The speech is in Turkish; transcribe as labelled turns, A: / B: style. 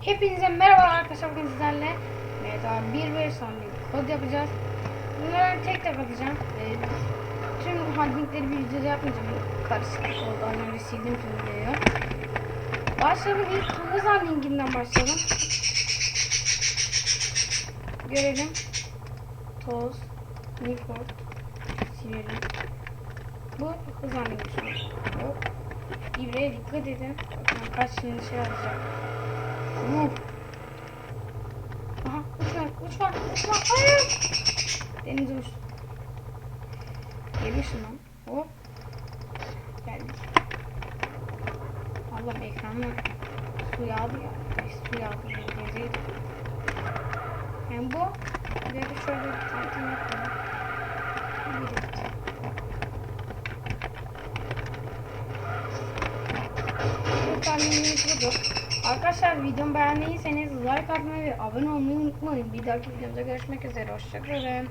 A: Hepinize merhaba arkadaşlar bugün sizlerle GTA 1 ve son bir kod yapacağız. Bunları tek tek atacağım. Ee, tüm handlingleri bir videoda yapmayacağım. Karışık oldu. Önce sildim tüm videoyu. Başlayalım ilk hız handlinginden başlayalım. Görelim. Toz, Newport, silelim. Bu hız. Hop. İbreye dikkat edin. Bakın kaç şimdi şey alacak. Uf. Aha uçma uçma uçma hayır. Denize uçtu. Geliyorsun lan. Hop. Geldik. Allah'ım ekranı su yağdı ya. Su yağdı. Geziydi. Yani bu. Bir de şöyle bir tanıtım yapalım. Bir. Lütfen budur. Arkadaşlar videomu beğendiyseniz like atmayı ve abone olmayı unutmayın. Bir dahaki videomda görüşmek üzere. Hoşçakalın.